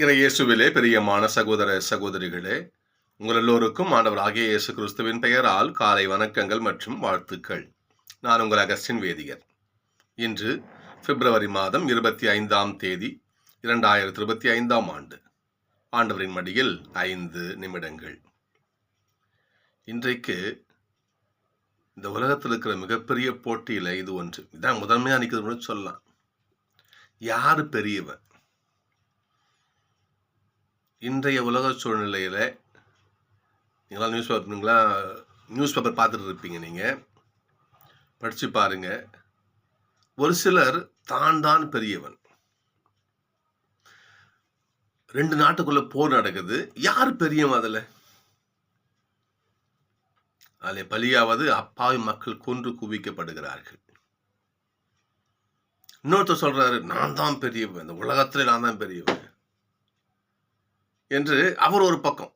இறையேசுவிலே பிரியமான சகோதர சகோதரிகளே உங்கள் எல்லோருக்கும் ஆண்டவராகிய இயேசு கிறிஸ்துவின் பெயரால் காலை வணக்கங்கள் மற்றும் வாழ்த்துக்கள். நான் உங்கள் அகஸ்டின் வேதியர். இன்று பிப்ரவரி மாதம் இருபத்தி ஐந்தாம் தேதி இரண்டாயிரத்தி இருபத்தி ஐந்தாம் ஆண்டு. ஆண்டவரின் மடியில் ஐந்து நிமிடங்கள். இன்றைக்கு இந்த உலகத்தில் இருக்கிற மிகப்பெரிய போட்டியில் இது ஒன்று. இதான் முதன்மையாக நிற்கிறதுன்னு சொல்லலாம். யார் பெரியவன்? இன்றைய உலக சூழ்நிலையில் நீங்களாம் நியூஸ் பேப்பருங்களா நியூஸ் பேப்பர் பார்த்துட்டு இருப்பீங்க நீங்கள் படித்து பாருங்க. ஒரு சிலர் தான் தான் பெரியவன். ரெண்டு நாட்டுக்குள்ள போர் நடக்குது. யார் பெரியவன் அதில்? அதில் பலியாவது அப்பாவி மக்கள் கொன்று குவிக்கப்படுகிறார்கள். இன்னொருத்தர் சொல்றாரு நான் தான் பெரியவன். இந்த உலகத்தில் நான் தான் பெரியவன். என்று அவர் ஒரு பக்கம்.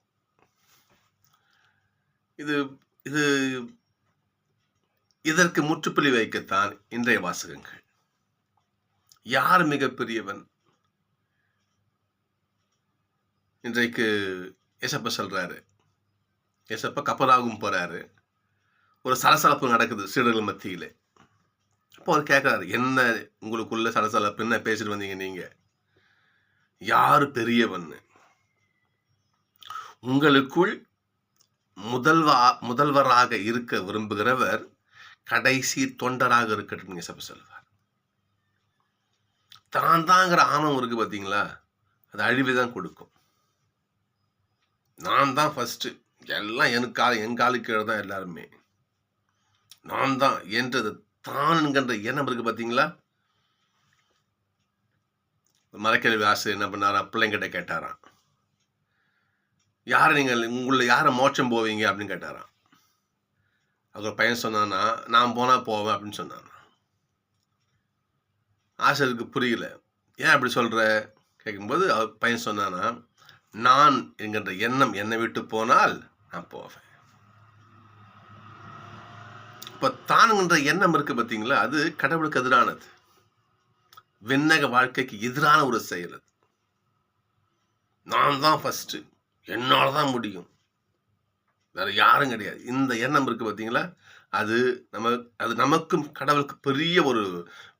இது இது இதற்கு முற்றுப்புள்ளி வைக்கத்தான் இன்றைய வாசகங்கள். யார் மிகப்பெரியவன்? இன்றைக்கு எசப்ப சொல்றாரு. எசப்ப கப்பலாகும் போறாரு. ஒரு சலசலப்பு நடக்குது சீடர்கள் மத்தியில். அப்போ அவர் கேட்குறாரு என்ன உங்களுக்குள்ள சலசலப்பு என்ன பேசிட்டு வந்தீங்க நீங்க? யார் பெரியவன்னு? உங்களுக்குள் முதல்வா முதல்வராக இருக்க விரும்புகிறவர் கடைசி தொண்டராக இருக்கட்டும் சபை சொல்லுவார். தான் தாங்கிற ஆணவம் இருக்கு பார்த்தீங்களா அது அழிவு தான் கொடுக்கும். நான் தான் ஃபஸ்ட்டு எல்லாம் என் என் காலுக்கு கீழே தான் எல்லாருமே. நான் தான் என்றது தான் என்கின்ற எண்ணம் இருக்கு பார்த்தீங்களா மரக்கல்வி ஆசிரியர் என்ன பண்ணாரா? பிள்ளைங்கிட்ட கேட்டாராம். யாரை நீங்கள் உங்களில் யாரை மோட்சம் போவீங்க அப்படின்னு கேட்டாராம். அவர் பையன் சொன்னான்னா நான் போனால் போவேன் அப்படின்னு சொன்னான் ஆசிரியருக்கு புரியல. ஏன் அப்படி சொல்கிற கேட்கும்போது அவர் பையன் சொன்னானா நான் என்கின்ற எண்ணம் என்னை விட்டு போனால் நான் போவேன். இப்போ தானுங்கிற எண்ணம் இருக்கு பார்த்தீங்களா அது கடவுளுக்கு எதிரானது. விண்ணக வாழ்க்கைக்கு எதிரான ஒரு செயல் அது. நான் தான் ஃபஸ்ட்டு என்னால் தான் முடியும். வேற யாரும் கிடையாது. இந்த எண்ணம் இருக்குது பார்த்தீங்களா அது நம்ம அது நமக்கும் கடவுளுக்கு பெரிய ஒரு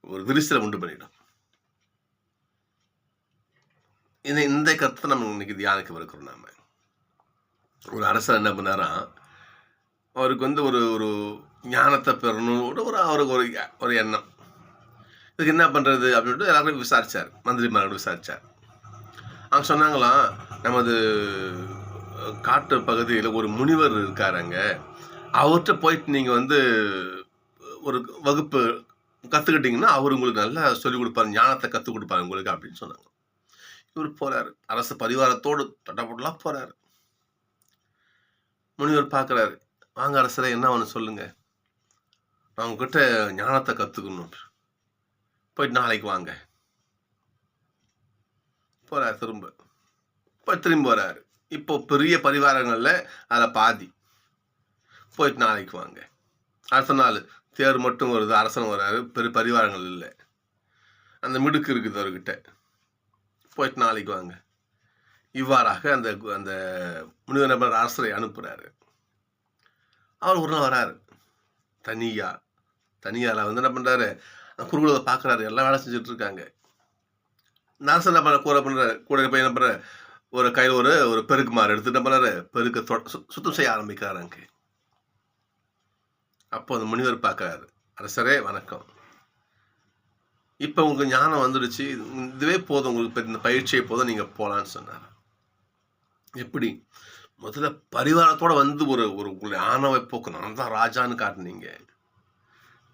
ஒரு விரிசலை உண்டு பண்ணிடும். இந்த இந்த கருத்தை நம்ம இன்னைக்கு தியானிக்க இருக்கிறோம் நாம. ஒரு அரசர் என்ன பண்ணாராம் அவருக்கு வந்து ஒரு ஒரு ஞானத்தை பெறணும் ஒரு அவருக்கு ஒரு ஒரு எண்ணம். இதுக்கு என்ன பண்ணுறது அப்படின்ட்டு எல்லாரும் விசாரிச்சார். மந்திரிமாரோட விசாரிச்சார். அவங்க சொன்னாங்களாம் நமது காட்டு பகுதியில் ஒரு முனிவர் இருக்காருங்க அவர்கிட்ட போயிட்டு நீங்கள் வந்து ஒரு வகுப்பு கற்றுக்கிட்டிங்கன்னா அவர் உங்களுக்கு நல்லா சொல்லிக் கொடுப்பாரு ஞானத்தை கற்றுக் கொடுப்பாரு உங்களுக்கு அப்படின்னு சொன்னாங்க. இவர் போகிறாரு அரசு பரிவாரத்தோடு தட்டப்படலாம் போகிறாரு முனிவர் பார்க்குறாரு வாங்க அரசரை என்ன ஒன்று சொல்லுங்கள் நான் உங்ககிட்ட ஞானத்தை கற்றுக்கணும் போயிட்டு நாளைக்கு வாங்க. போகிறார் திரும்ப. இப்போ திரும்பி வராரு. இப்போ பெரிய பரிவாரங்களில் அதில் பாதி. போயிட்டு நாளைக்கு வாங்க. அடுத்த நாள் தேர் மட்டும் வருது அரசன் வர்றாரு பெரிய பரிவாரங்கள் இல்லை. அந்த மிடுக்கு இருக்குது அவர்கிட்ட. போயிட்டு நாளைக்கு வாங்க. இவ்வாறாக அந்த அந்த முனிவர் நபர் அரசரை அனுப்புகிறாரு அவர் ஒரு நாள் வராரு. தனியா தனியால வந்து என்ன பண்ணுறாரு குறுகுலத்தை பார்க்குறாரு எல்லாம் வேலை செஞ்சுட்டு இருக்காங்க. நரசன் என்ன பண்ண கூட பண்ணுற கூட போய் என்ன பண்ணுற ஒரு கையில் ஒரு ஒரு பெருக்கு மாறு எடுத்துட்டு என்ன பெருக்க சு- சுத்தம் செய்ய ஆரம்பிக்கிறாரு அங்கே. அப்போ அந்த முனிவர் பார்க்குறாரு. அரசரே வணக்கம். இப்போ உங்களுக்கு ஞானம் வந்துடுச்சு. இதுவே போதும். உங்களுக்கு இப்ப இந்த பயிற்சியை போதும். நீங்கள் போகலான்னு சொன்னார். எப்படி? முதல்ல பரிவாரத்தோட வந்து ஒரு ஒரு உங்களை ஆணவை போக்கு. நான் தான் ராஜான்னு காட்டினீங்க.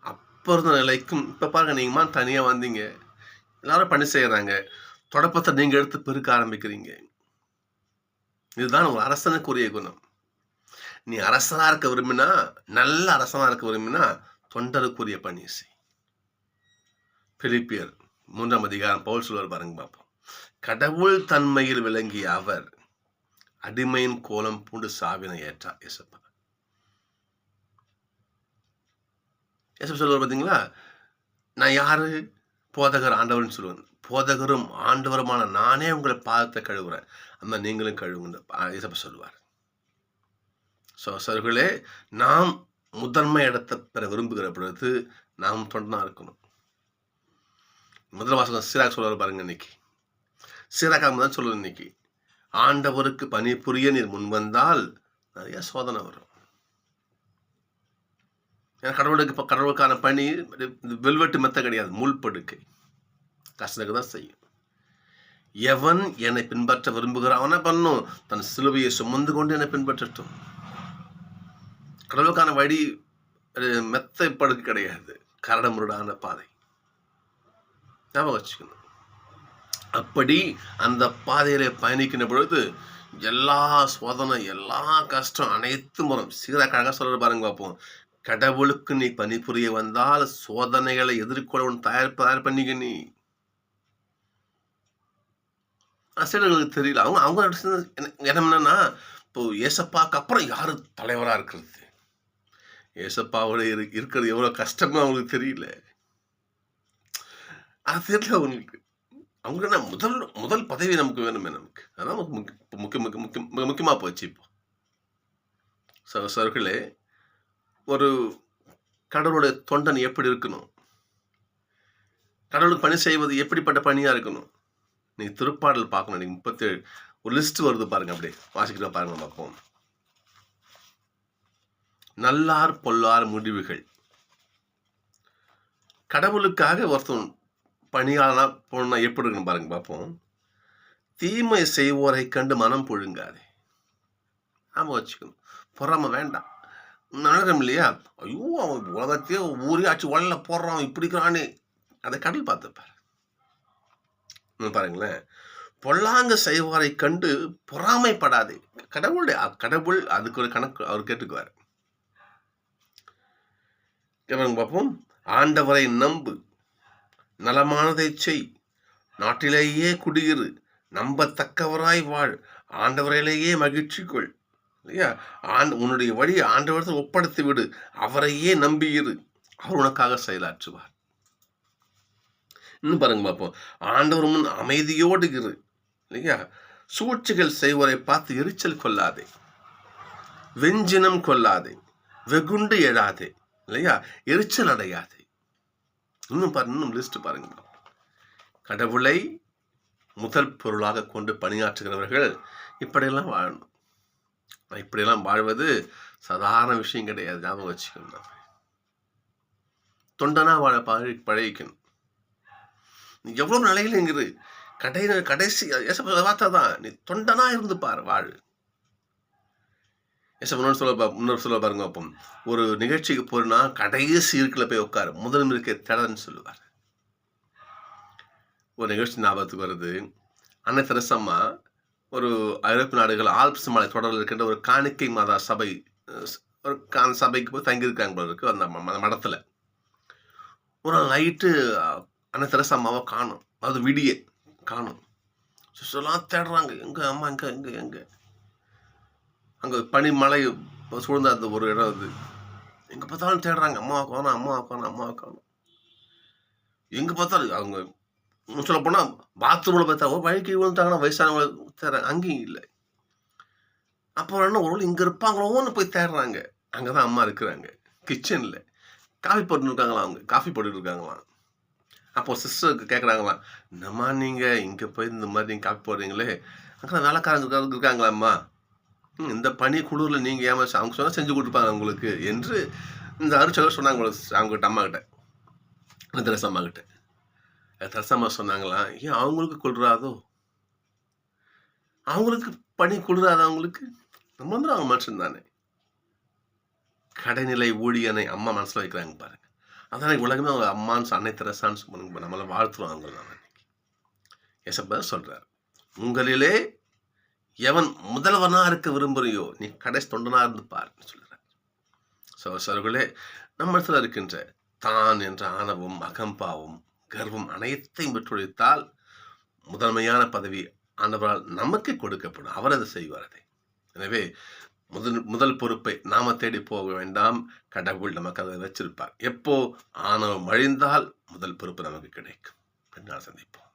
அப்போ இருந்த நிலைக்கும் இப்போ பாருங்க நீங்கள்மா தனியாக வந்தீங்க. எல்லாரும் பணி செய்கிறாங்க தொடப்பத்தை நீங்கள் எடுத்து பெருக்க ஆரம்பிக்கிறீங்க. இதுதான் ஒரு அரசனுக்குரிய குணம். நீ அரசனா இருக்க விரும்பினா நல்ல அரசனா இருக்க விரும்பினா தொண்டருக்குரிய பணி செய் பிலிப்பியர் மூன்றாம் அதிகாரம் பவுல் சொல்வார் பாருங்க பார்ப்போம். கடவுள் தன்மையில் விளங்கிய அவர் அடிமையின் கோலம் பூண்டு சாவினை ஏற்றார். இசப்பா இயேசப்பா சொல்லுவார் பார்த்தீங்களா நான் யாரு? போதகர் ஆண்டவர்னு சொல்லுவாங்க. போதகரும் ஆண்டவருமான நானே உங்களை பாதத்தை கழுவுறேன். அந்த நீங்களும் கழுவுங்க இசப்ப சொல்லுவார். ஸோ சர்களே நாம் முதன்மை இடத்தை பெற விரும்புகிற பொழுது நாம் தொண்டனா இருக்கணும். முதல் வாசகம் சீராக சொல்வார் பாருங்க இன்னைக்கு. சீராக தான் சொல்லுவேன் இன்னைக்கு. ஆண்டவருக்கு பணி புரிய நீர் முன் வந்தால் நிறைய சோதனை வரும். ஏன்னா கடவுளுக்கு இப்போ கடவுளுக்கான பணி வெல்வெட்டு மெத்த கிடையாது முள் படுக்கை. கஷ்டத்துக்கு தான் செய்யும். எவன் என்னை பின்பற்ற விரும்புகிறான்? பண்ணும்? தன் சிலுவையை சுமந்து கொண்டு என்னை பின்பற்றட்டும். கடவுளுக்கான வழி மெத்த படுக்கை கிடையாது. கரடமுருடான பாதை. ஞாபகம் வச்சுக்கணும். அப்படி அந்த பாதையில பயணிக்கின்ற பொழுது எல்லா சோதனை எல்லா கஷ்டம் அனைத்தும் வரும். சீராக்காக சொல்ற பாருங்க பார்ப்போம். கடவுளுக்கு நீ பணிபுரிய வந்தால் சோதனைகளை எதிர்கொள்ள உன் தயார் தயார் பண்ணிக்க நீ. ஆசிரியர்களுக்கு தெரியல. அவங்க அவங்க என்ன என்னன்னா இப்போ ஏசப்பாவுக்கு அப்புறம் யாரு தலைவராக இருக்கிறது? ஏசப்பாவோட இரு இருக்கிறது எவ்வளோ கஷ்டமா அவங்களுக்கு தெரியல. அது தெரியல அவங்களுக்கு. அவங்க என்ன முதல் முதல் பதவி நமக்கு வேணுமே நமக்கு. அதான் முக்கிய முக்கிய முக்கிய முக்கிய முக்கியமாக போச்சு இப்போ. சர்களே ஒரு கடவுளுடைய தொண்டன் எப்படி இருக்கணும்? கடவுளுக்கு பணி செய்வது எப்படிப்பட்ட பணியாக இருக்கணும்? நீங்கள் திருப்பாடல் பார்க்கணும். நீங்கள் முப்பத்தேழு. ஒரு லிஸ்ட் வருது பாருங்க அப்படியே. வாசிக்கிற பாருங்க பார்ப்போம் நல்லார் பொல்லார் முடிவுகள். கடவுளுக்காக ஒருத்தன் பணியாளனா போனா எப்படி இருக்குன்னு பாருங்க பார்ப்போம் தீமை செய்வோரை கண்டு மனம் புழுங்காதே. ஆமாம் வச்சுக்கணும். பொறாம வேண்டாம். நாடகம் இல்லையா ஐயோ அவன் உலகத்தையே ஊரே ஆச்சு உடல போடுறான் இப்படிக்கிறானே அதை கடல் பார்த்துப்பார் பாருங்களேன். பொல்லாங்க செய்வாரை கண்டு பொறாமைப்படாதே. கடவுளுடைய கடவுள் அதுக்கு ஒரு கணக்கு அவர் கேட்டுக்குவார். பார்ப்போம். ஆண்டவரை நம்பு நலமானதை செய். நாட்டிலேயே குடியிரு நம்பத்தக்கவராய் வாழ். ஆண்டவரையிலேயே மகிழ்ச்சி கொள். இல்லையா? ஆண்டு உன்னுடைய வழியை ஆண்டவரத்தில் ஒப்படைத்து விடு அவரையே நம்பியிரு அவர் உனக்காக செயலாற்றுவார். இன்னும் பாருங்க பார்ப்போம் ஆண்டவர் முன் அமைதியோடு இரு. இல்லையா? சூழ்ச்சிகள் செய்வரை பார்த்து எரிச்சல் கொள்ளாதே. வெஞ்சினம் கொள்ளாதே. வெகுண்டு எழாதே. இல்லையா? எரிச்சல் அடையாதே. இன்னும் பாருங்க இன்னும் லிஸ்ட் பாருங்க கடவுளை முதல் பொருளாக கொண்டு பணியாற்றுகிறவர்கள் இப்படியெல்லாம் வாழணும். இப்படியெல்லாம் வாழ்வது சாதாரண விஷயம் கிடையாது ஞாபகம் வச்சுக்கணும் தொண்டனா வாழ பழகி பழகிக்கணும். நீ எவ்வளவு நிலையில இங்கிரு? கடை கடைசி வார்த்தை தான். நீ தொண்டனா இருந்து பாரு வாழ். எஸ் முன்னாடி சொல்ல முன்னோர் சொல்ல பாருங்க அப்போ ஒரு நிகழ்ச்சிக்கு போறேன்னா கடைசி இருக்கில் போய் உட்காரு. முதல் இருக்க தேடன்னு சொல்லுவார். ஒரு நிகழ்ச்சி ஞாபகத்துக்கு வருது. அன்னை தெரசம்மா ஒரு ஐரோப்பிய நாடுகள் ஆல்ப்ஸ் மலை தொடரில் இருக்கின்ற ஒரு காணிக்கை மாதா சபை ஒரு கான் சபைக்கு போய் தங்கியிருக்காங்க போல இருக்கு. அந்த மடத்தில். ஒரு நைட்டு அன்னை தெரசா அம்மாவை காணும். அது விடிய காணும். சிஸ்டர்லாம் தேடுறாங்க. எங்கே அம்மா எங்கே எங்கே எங்கே? அங்கே பனி மலை சூழ்ந்த அந்த ஒரு இடம் அது. எங்கே பார்த்தாலும் தேடுறாங்க. அம்மாவை காணும் அம்மாவை காணும் அம்மாவை காணும். எங்கே பார்த்தாலும் அவங்க சொல்ல போனால் பாத்ரூமில் பார்த்தா வழிக்கு விழுந்தாங்கன்னா வயசானவங்களை தேடுறாங்க. அங்கேயும் இல்லை. அப்போ என்ன ஒரு இங்கே இருப்பாங்களோன்னு போய் தேடுறாங்க. அங்கே தான் அம்மா இருக்கிறாங்க. கிச்சனில் காஃபி போட்டுன்னு இருக்காங்களா அவங்க? காஃபி போட்டுட்டு இருக்காங்களாம் அப்போ சிஸ்டருக்கு கேட்குறாங்களாம் என்னம்மா நீங்கள் இங்கே போய் இந்த மாதிரி நீங்கள் காஃபி போடுறீங்களே. அங்கே வேலைக்காரங்க இருக்காங்களாம்மா? இந்த பனி குளிரில் நீங்கள் ஏமா அவங்க சொன்னால் செஞ்சு கொடுப்பாங்க உங்களுக்கு என்று இந்த அருச்சவர் சொன்னாங்க அவங்ககிட்ட அம்மாக்கிட்ட கிட்ட அம்மாக்கிட்ட கிட்ட சொன்னாங்களா? சொன்னாங்களாம் ஏன் அவங்களுக்கு குளிராதோ? அவங்களுக்கு பணி கொள்றாதா அவங்களுக்கு? நம்ம வந்து அவங்க மனுஷன் தானே கடைநிலை ஊழியனை அம்மா மனசில் வைக்கிறாங்க பாருங்க. அதான் உலகமே அவங்க அம்மான்னு அன்னை தெரசான்னு சொல்லுங்க நம்மளை வாழ்த்துறோம் அவங்க தான் இன்னைக்கு. எசப்ப சொல்றாரு உங்களிலே எவன் முதல்வனாக இருக்க விரும்புறியோ நீ கடைசி தொண்டனா இருந்து பாருன்னு சொல்கிறார் ஸோ சர்களே நம்ம இருக்கின்ற தான் என்ற ஆணவம் அகம்பாவும் கர்வம் அனைத்தையும் பெற்றுழைத்தால் முதன்மையான பதவி ஆண்டவரால் நமக்கு கொடுக்கப்படும். அவர் அதை செய்வார் அதை. எனவே முதல் முதல் பொறுப்பை நாம தேடி போக வேண்டாம். கடவுள் நமக்கு அதை வச்சிருப்பார். எப்போ ஆணவம் அழிந்தால் முதல் பொறுப்பு நமக்கு கிடைக்கும். என்றால் சந்திப்போம்.